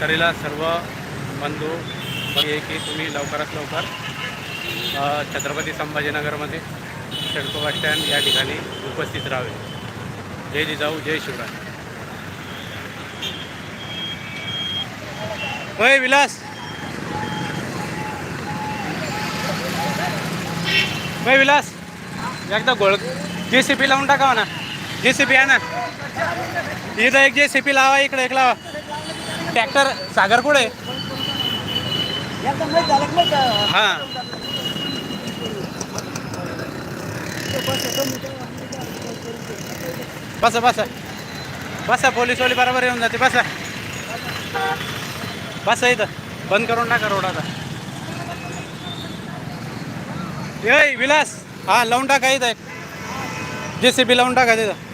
शेतकरीला सर्व बंधू हे की तुम्ही लवकरात लवकर छत्रपती संभाजीनगरमध्ये शेडको बस स्टँड या ठिकाणी उपस्थित राहावे. जय जिजाऊ जय शिवराय. होय विलास. होय विलास. एकदा गोळ जे सी पी लावून टाकावा ना जे सी पी आहे ना इथं एक जे सी पी लावा इकडे एक लावा. ट्रॅक्टर सागर कुठे? हां. बसा बसा. बसा पोलीसवाली बरोबर येऊन जाते. बसा. बसा इथं. बंद करून टाका रोड आता. ये विलास. हा लावून टाका इथं जे सी बी लावून टाका तिथं.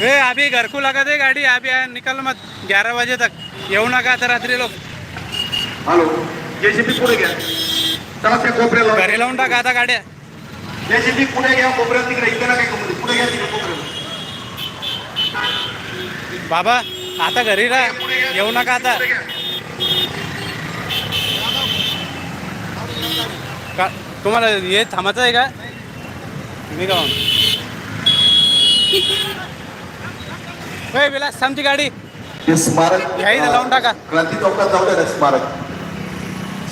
ए अभी घर को लगा दे गाड़ी अभी निकल मत। ग्यारह बजे तक। येऊ नका आता रात्री लोक। हॅलो जेसीबी पुढे घ्या. चला त्या कोपऱ्याला. घरी लावून टाका आता गाड्या. जेसीबी पुढे घ्या कोपऱ्यात तिकडे. इकडे नका कमवली पुढे घ्या तिकडे कोपऱ्याला. बाबा आता घरी राहा. येऊ नका आता. पुढे घ्या. का तुम्हाला हे थांबायचं आहे का? मी का होय विलास थांबची गाडी. हे स्मारक इथं लावून टाका. क्रांती चौकात जाऊ द्या ना स्मारक.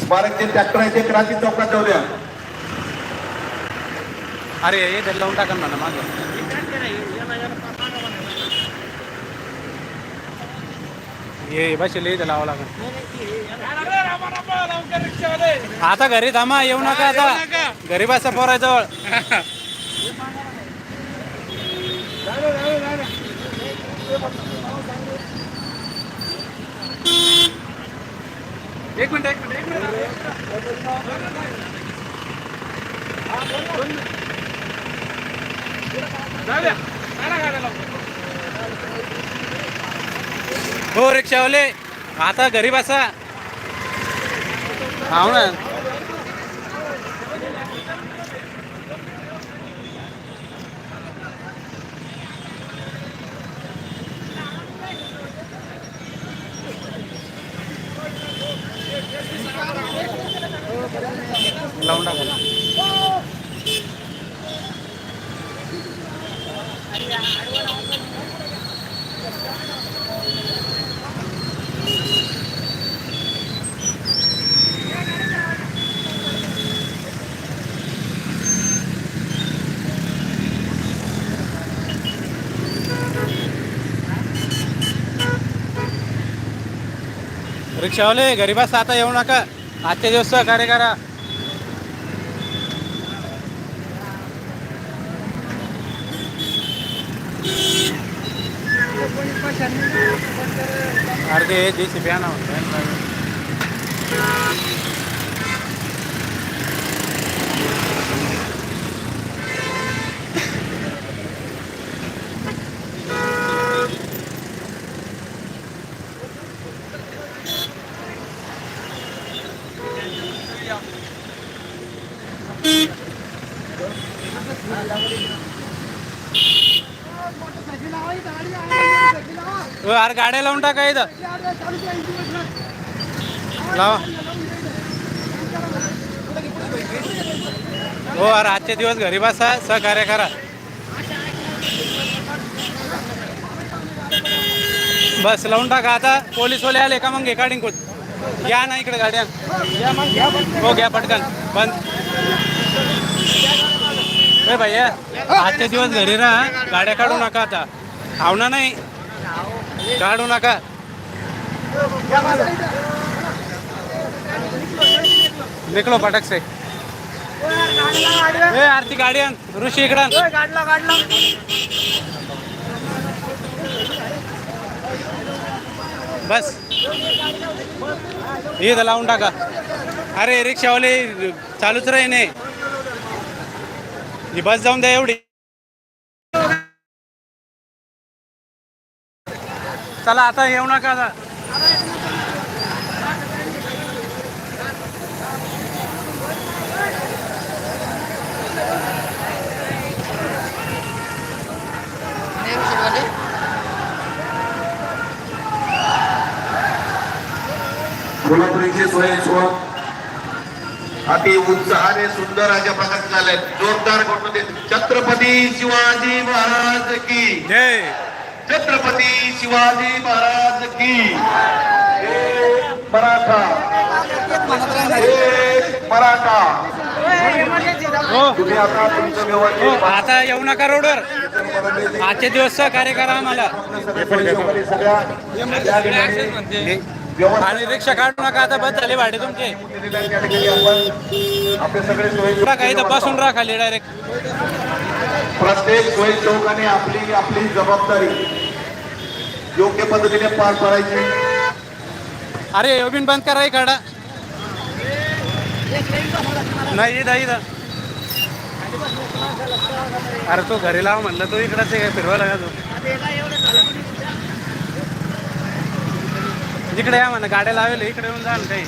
स्मारक जे ट्रॅक्टर आहे ते क्रांती चौकात जाऊ द्या. अरे हे इथं लावून टाका ना मागं. ये बसले इथं लावावं लागेल. आता घरी थांबा येऊ नका आता. घरी बसा पोराजवळ. एक मिनिट एक मिनिट एक मिनिट. हो रिक्षावाले. आता घरी बसा हा ना. रिक्षावाले घरी बस आता येऊ नका. आजच्या दिवस सहकार्य करा. अरे ते जी सी ना अरे गाड्या लावून टाका इथं. लावा. हो अरे आजचे दिवस घरी बसा सहकार्य करा. बस लावून टाका. आता पोलीसवाले आले का मग घे काढीन कुठ? या ना इकडे गाड्या. हो घ्या पटकन. बंद. हे भैया आजचे दिवस घरी राहा. गाड्या काढू नका आता. आवना नाही. काढू नका. निकलो पटक से ए आरती गाडी आण ऋषी इकडं. आण. बस. इथं लावून टाका. अरे रिक्षावाले चालूच राही नाही ही बस जाऊन द्या एवढी. चला आता येऊ नका आता. कोल्हापूर एकशे सोळा अति उत्साहाने सुंदर अशा प्रकारे झाले जोरदार घटना छत्रपती शिवाजी महाराज की. जय. छत्रपती शिवाजी महाराज की एक मराठा. एक मराठा. हो. तुम्ही आता तुमचं हो आता येऊ नका रोडवर. आजचे दिवस सहकार्य करा आम्हाला. आणि रिक्षा काढू नका आता बस झाले भाडे तुमचे. काही तर बसून राहा खाली डायरेक्ट प्रत्येक स्वयंसेवकाने आपली आपली जबाबदारी. योग्य पद्धतीने पार पाडायची. अरे योबिन बंद करा इकडं नाही इथं इथं. अरे तो घरी लाव म्हणलं तो इकडंच आहे फिरवा लागा तो. इकडे या म्हणा गाड्या लावेल इकडे येऊन जा ना काही.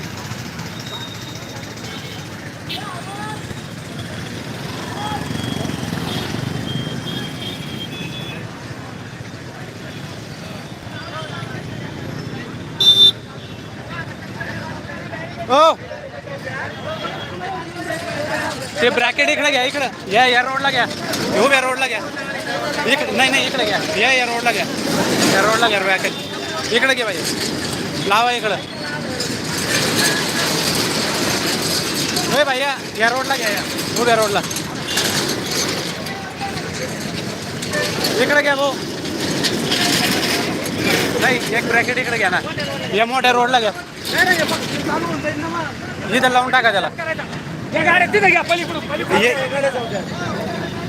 ते ब्रॅकेट इकडे घ्या इकडं। या या रोडला घ्या घेऊ या रोडला घ्या इकडे नाही नाही, इकडे घ्या या या रोडला घ्या या रोडला घ्या ब्रॅकेट इकडे घे पाहिजे लावा इकडं। होय भैया या रोडला घ्या या उभ्या रोडला इकडे घ्या भाऊ नाही, एक ब्रॅकेट इकडे घ्या ना। या मोठ्या रोडला घ्या इथं लावून टाका त्याला. हे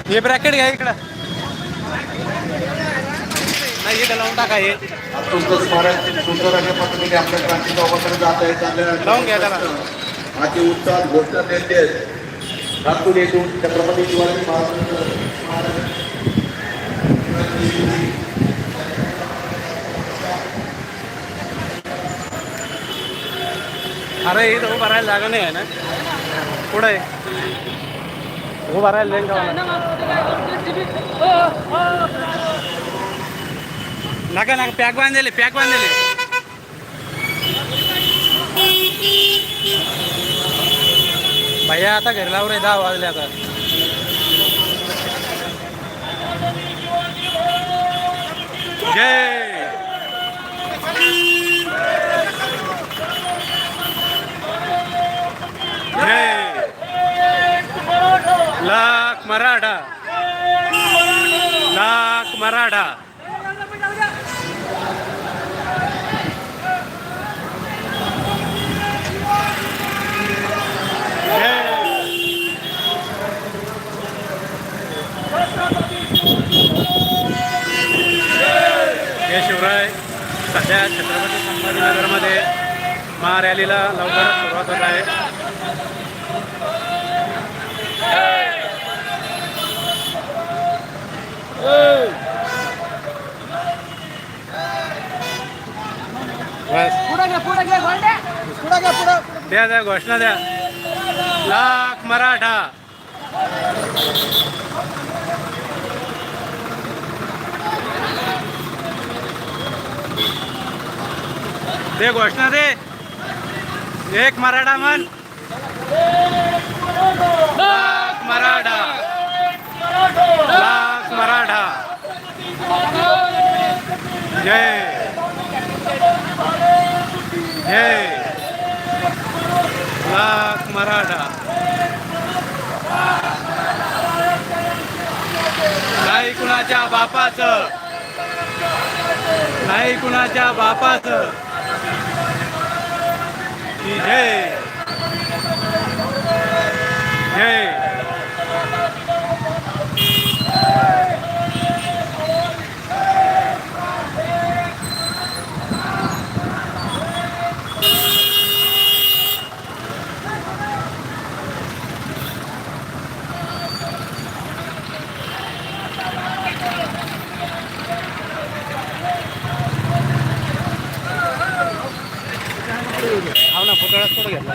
हे ब्रॅकेट घ्या इकडं. नाही इथं लावून टाका हे. तुमचं स्मारक सुंदर अशा पद्धतीने आपल्या क्रांती चौकाकडे जात आहे चालल्या लावून घ्या त्याला. अति उत्साहात घोषणा देते नागपूर येथून छत्रपती शिवाजी महाराज अरे इथं उभं राहायला जागा नाही आहे ना. कुठं आहे उभं राहायला लेन नका नका पॅक बांधले पॅक बांधले भैया आता घरी लाव रे दहा वाजले आता. जय लाख मराठा. नाक मराठा. हे शिवराय. सध्या छत्रपती संभाजीनगरमध्ये महारॅलीला लवकरच सुरुवात होत आहे. द्या द्या घोषणा द्या. लाख मराठा. दे घोषणा दे. एक मराठा म्हण लाख मराठा लाख मराठा जय जय लाख मराठा नाही कुणाच्या बापाचं. नाही कुणाच्या बापाचं. की जय. जय हो ना पुतळाच कुठं घेतला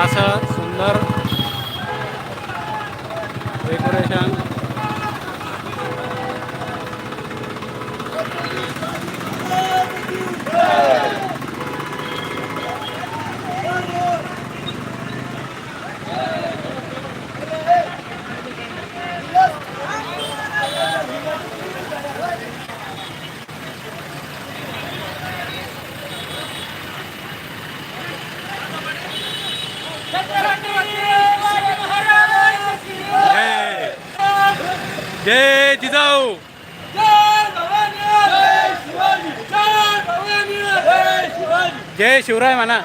असं सुंदर. डेकोरेशन जय शिवराय म्हणा.